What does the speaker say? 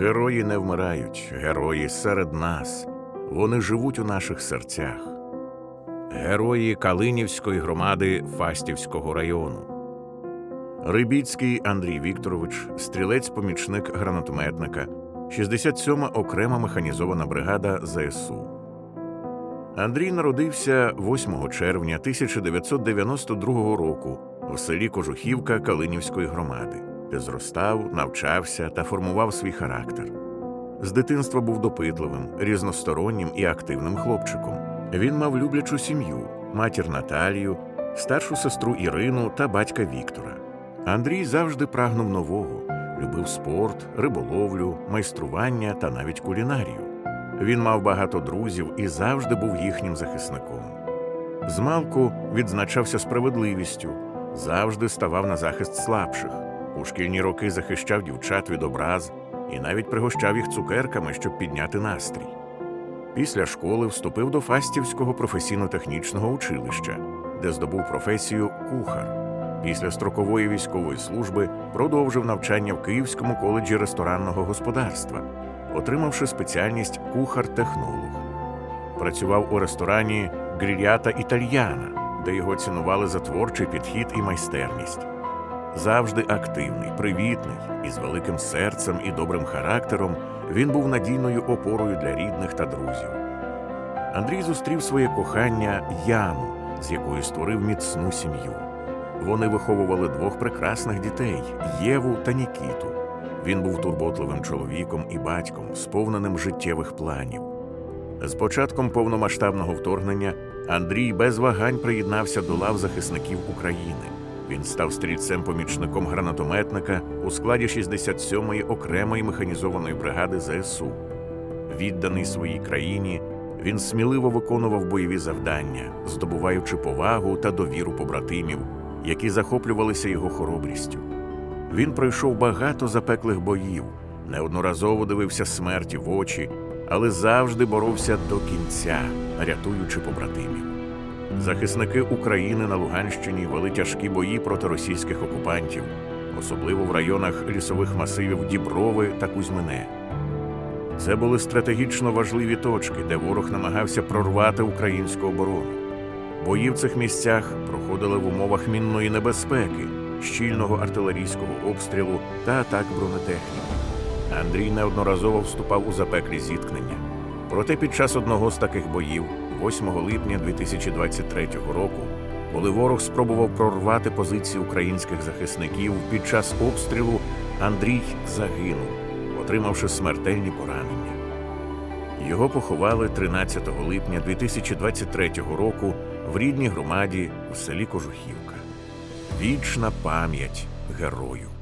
Герої не вмирають, герої серед нас. Вони живуть у наших серцях. Герої Калинівської громади Фастівського району. Рибіцький Андрій Вікторович, стрілець-помічник гранатометника, 67-ма окрема механізована бригада ЗСУ. Андрій народився 8 червня 1992 року в селі Кожухівка Калинівської громади, зростав, навчався та формував свій характер. З дитинства був допитливим, різностороннім і активним хлопчиком. Він мав люблячу сім'ю, матір Наталію, старшу сестру Ірину та батька Віктора. Андрій завжди прагнув нового, любив спорт, риболовлю, майстрування та навіть кулінарію. Він мав багато друзів і завжди був їхнім захисником. Змалку відзначався справедливістю, завжди ставав на захист слабших. У шкільні роки захищав дівчат від образ і навіть пригощав їх цукерками, щоб підняти настрій. Після школи вступив до Фастівського професійно-технічного училища, де здобув професію кухар. Після строкової військової служби продовжив навчання в Київському коледжі ресторанного господарства, отримавши спеціальність кухар-технолог. Працював у ресторані Грільята Італьяна, де його цінували за творчий підхід і майстерність. Завжди активний, привітний і з великим серцем і добрим характером він був надійною опорою для рідних та друзів. Андрій зустрів своє кохання Яну, з якою створив міцну сім'ю. Вони виховували двох прекрасних дітей Єву та Нікіту. Він був турботливим чоловіком і батьком, сповненим життєвих планів. З початком повномасштабного вторгнення Андрій без вагань приєднався до лав захисників України. Він став стрільцем-помічником гранатометника у складі 67-ї окремої механізованої бригади ЗСУ. Відданий своїй країні, він сміливо виконував бойові завдання, здобуваючи повагу та довіру побратимів, які захоплювалися його хоробрістю. Він пройшов багато запеклих боїв, неодноразово дивився смерті в очі, але завжди боровся до кінця, рятуючи побратимів. Захисники України на Луганщині вели тяжкі бої проти російських окупантів, особливо в районах лісових масивів Діброви та Кузьмине. Це були стратегічно важливі точки, де ворог намагався прорвати українську оборону. Бої в цих місцях проходили в умовах мінної небезпеки, щільного артилерійського обстрілу та атак бронетехніки. Андрій неодноразово вступав у запеклі зіткнення. Проте під час одного з таких боїв, 8 липня 2023 року, коли ворог спробував прорвати позиції українських захисників під час обстрілу, Андрій загинув, отримавши смертельні поранення. Його поховали 13 липня 2023 року в рідній громаді в селі Кожухівка. Вічна пам'ять герою.